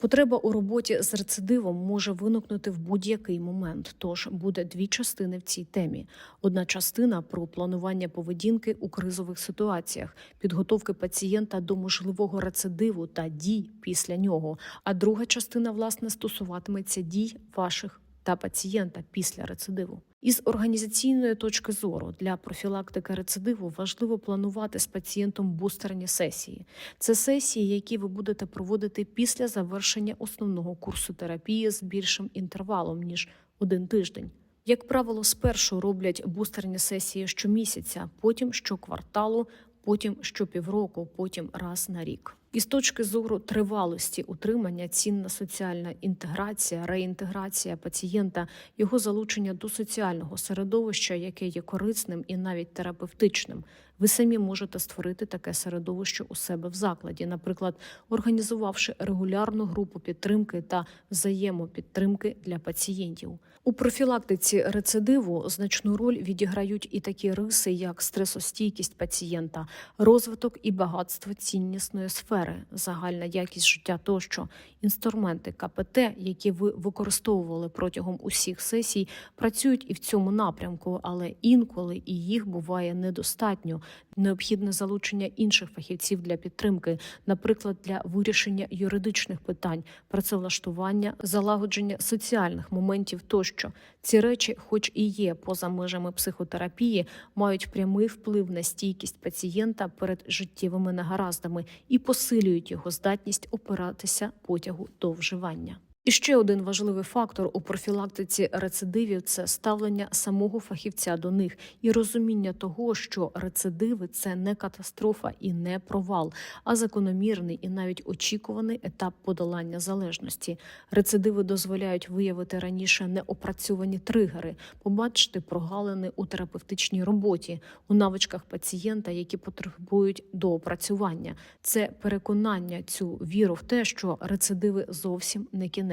Потреба у роботі з рецидивом може виникнути в будь-який момент. Тож буде дві частини в цій темі: одна частина про планування поведінки у кризових ситуаціях, підготовки пацієнта до можливого рецидиву та дій після нього. А друга частина власне стосуватиметься дій ваших та пацієнта після рецидиву. Із організаційної точки зору для профілактики рецидиву важливо планувати з пацієнтом бустерні сесії. Це сесії, які ви будете проводити після завершення основного курсу терапії з більшим інтервалом ніж один тиждень. Як правило, спершу роблять бустерні сесії щомісяця, потім щокварталу, потім щопівроку, потім раз на рік. І з точки зору тривалості утримання цінна соціальна інтеграція, реінтеграція пацієнта, його залучення до соціального середовища, яке є корисним і навіть терапевтичним. Ви самі можете створити таке середовище у себе в закладі, наприклад, організувавши регулярну групу підтримки та взаємопідтримки для пацієнтів. У профілактиці рецидиву значну роль відіграють і такі риси, як стресостійкість пацієнта, розвиток і багатство ціннісної сфери, загальна якість життя тощо, інструменти КПТ, які ви використовували протягом усіх сесій, працюють і в цьому напрямку, але інколи і їх буває недостатньо. Необхідне залучення інших фахівців для підтримки, наприклад, для вирішення юридичних питань, працевлаштування, залагодження соціальних моментів тощо. Ці речі, хоч і є поза межами психотерапії, мають прямий вплив на стійкість пацієнта перед життєвими негараздами і посилюють його здатність опиратися потягу до вживання. І ще один важливий фактор у профілактиці рецидивів це ставлення самого фахівця до них і розуміння того, що рецидиви це не катастрофа і не провал, а закономірний і навіть очікуваний етап подолання залежності. Рецидиви дозволяють виявити раніше неопрацьовані тригери, побачити прогалини у терапевтичній роботі, у навичках пацієнта, які потребують доопрацювання. Це переконання, цю віру в те, що рецидиви зовсім не кінець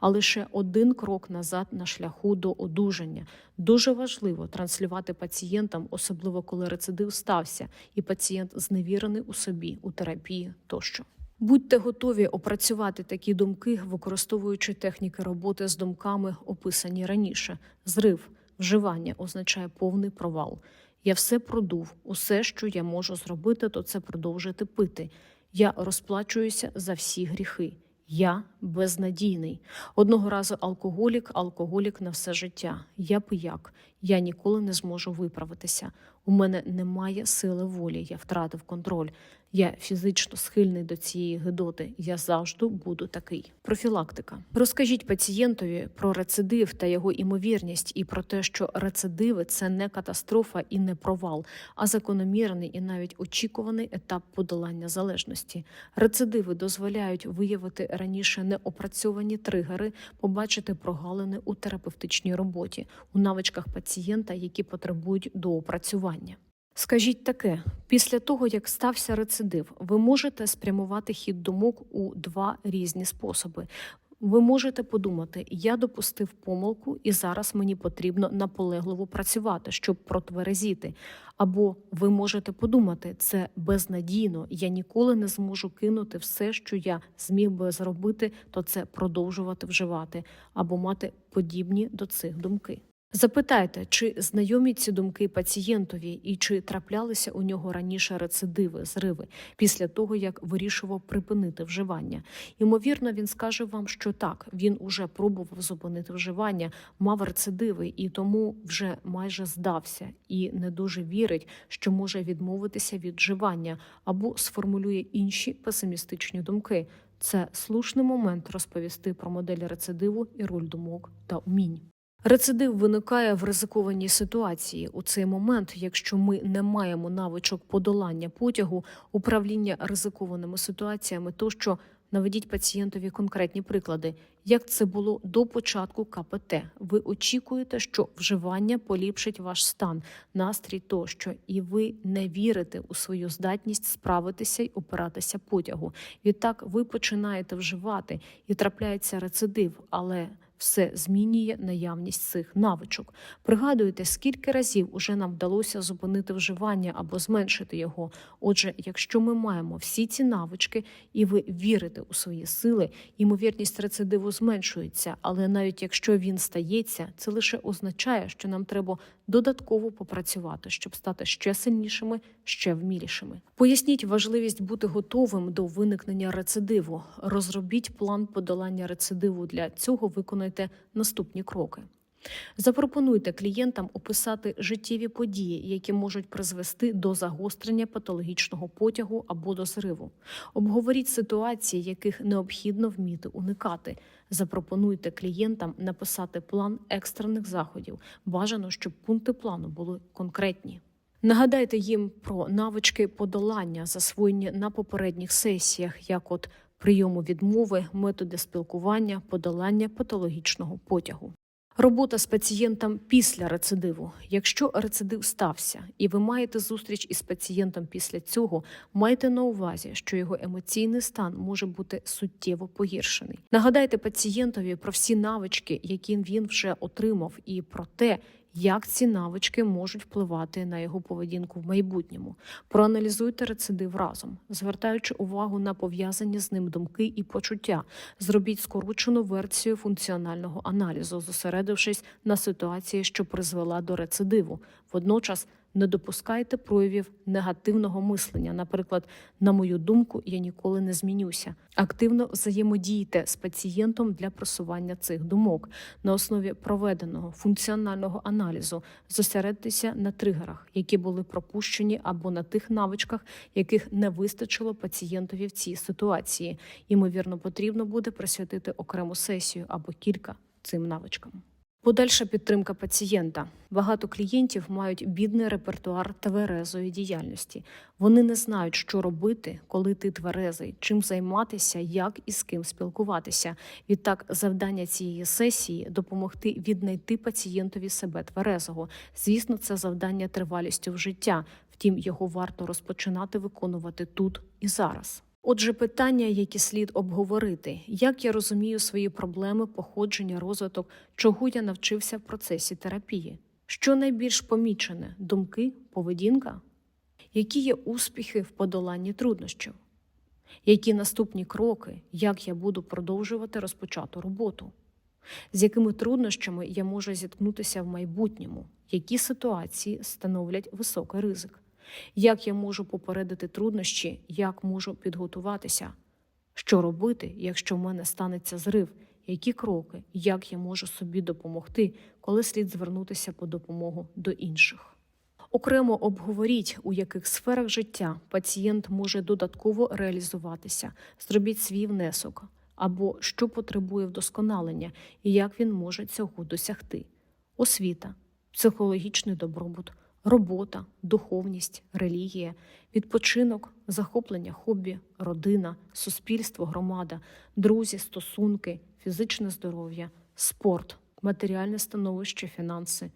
а лише один крок назад на шляху до одужання. Дуже важливо транслювати пацієнтам, особливо коли рецидив стався, і пацієнт зневірений у собі у терапії тощо. Будьте готові опрацювати такі думки, використовуючи техніки роботи з думками, описані раніше. Зрив, вживання означає повний провал. Я все продув, усе, що я можу зробити, то це продовжити пити. Я розплачуюся за всі гріхи. Я безнадійний. Одного разу алкоголік, алкоголік на все життя. Я пияк. Я ніколи не зможу виправитися. У мене немає сили волі. Я втратив контроль. Я фізично схильний до цієї гидоти. Я завжди буду такий. Профілактика. Розкажіть пацієнтові про рецидив та його імовірність, і про те, що рецидиви це не катастрофа і не провал, а закономірний і навіть очікуваний етап подолання залежності. Рецидиви дозволяють виявити раніше неопрацьовані тригери, побачити прогалини у терапевтичній роботі, у навичках пацієнта, які потребують доопрацювання. Скажіть таке: після того, як стався рецидив, ви можете спрямувати хід думок у два різні способи. Ви можете подумати, я допустив помилку, і зараз мені потрібно наполегливо працювати, щоб протверезіти. Або ви можете подумати, це безнадійно, я ніколи не зможу кинути все, що я зміг би зробити, то це продовжувати вживати, або мати подібні до цих думки. Запитайте, чи знайомі ці думки пацієнтові і чи траплялися у нього раніше рецидиви, зриви після того, як вирішував припинити вживання. Ймовірно, він скаже вам, що так, він уже пробував зупинити вживання, мав рецидиви і тому вже майже здався і не дуже вірить, що може відмовитися від вживання або сформулює інші песимістичні думки. Це слушний момент розповісти про модель рецидиву і роль думок та умінь. Рецидив виникає в ризикованій ситуації у цей момент, якщо ми не маємо навичок подолання потягу, управління ризикованими ситуаціями, тощо наведіть пацієнтові конкретні приклади, як це було до початку КПТ. Ви очікуєте, що вживання поліпшить ваш стан, настрій тощо, і ви не вірите у свою здатність справитися й опиратися потягу. Відтак ви починаєте вживати і трапляється рецидив, але все змінює наявність цих навичок. Пригадуйте, скільки разів уже нам вдалося зупинити вживання або зменшити його. Отже, якщо ми маємо всі ці навички і ви вірите у свої сили, ймовірність рецидиву зменшується. Але навіть якщо він стається, це лише означає, що нам треба додатково попрацювати, щоб стати ще сильнішими, ще вмілішими. Поясніть важливість бути готовим до виникнення рецидиву. Розробіть план подолання рецидиву. Для цього виконайте наступні кроки. Запропонуйте клієнтам описати життєві події, які можуть призвести до загострення патологічного потягу або до зриву. Обговоріть ситуації, яких необхідно вміти уникати. Запропонуйте клієнтам написати план екстрених заходів. Бажано, щоб пункти плану були конкретні. Нагадайте їм про навички подолання, засвоєні на попередніх сесіях, як от прийому відмови, методи спілкування, подолання патологічного потягу. Робота з пацієнтом після рецидиву. Якщо рецидив стався, і ви маєте зустріч із пацієнтом після цього, майте на увазі, що його емоційний стан може бути суттєво погіршений. Нагадайте пацієнтові про всі навички, які він вже отримав, і про те, як ці навички можуть впливати на його поведінку в майбутньому. Проаналізуйте рецидив разом, звертаючи увагу на пов'язані з ним думки і почуття. Зробіть скорочену версію функціонального аналізу, зосередившись на ситуації, що призвела до рецидиву. Водночас не допускайте проявів негативного мислення. Наприклад, на мою думку, я ніколи не змінюся. Активно взаємодійте з пацієнтом для просування цих думок на основі проведеного функціонального аналізу. Зосередьтеся на тригерах, які були пропущені, або на тих навичках, яких не вистачило пацієнтові в цій ситуації. Ймовірно, потрібно буде присвятити окрему сесію або кілька цим навичкам. Подальша підтримка пацієнта. Багато клієнтів мають бідний репертуар тверезої діяльності. Вони не знають, що робити, коли ти тверезий, чим займатися, як і з ким спілкуватися. Відтак, завдання цієї сесії допомогти віднайти пацієнтові себе тверезого. Звісно, це завдання тривалістю в життя. Втім, його варто розпочинати виконувати тут і зараз. Отже, питання, які слід обговорити, як я розумію свої проблеми, походження, розвиток, чого я навчився в процесі терапії, що найбільш помічене? Думки, поведінка, які є успіхи в подоланні труднощів, які наступні кроки, як я буду продовжувати розпочату роботу, з якими труднощами я можу зіткнутися в майбутньому, які ситуації становлять високий ризик. Як я можу попередити труднощі, як можу підготуватися? Що робити, якщо в мене станеться зрив? Які кроки, як я можу собі допомогти, коли слід звернутися по допомогу до інших? Окремо обговоріть, у яких сферах життя пацієнт може додатково реалізуватися, зробіть свій внесок, або що потребує вдосконалення і як він може цього досягти: освіта, психологічний добробут робота, духовність, релігія, відпочинок, захоплення хобі, родина, суспільство, громада, друзі, стосунки, фізичне здоров'я, спорт, матеріальне становище, фінанси,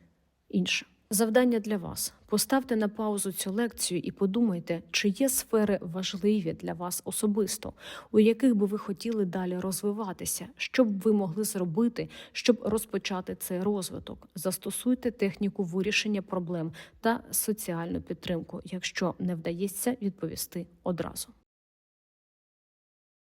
інше. Завдання для вас: поставте на паузу цю лекцію і подумайте, чи є сфери важливі для вас особисто, у яких би ви хотіли далі розвиватися, що б ви могли зробити, щоб розпочати цей розвиток. Застосуйте техніку вирішення проблем та соціальну підтримку, якщо не вдається відповісти одразу.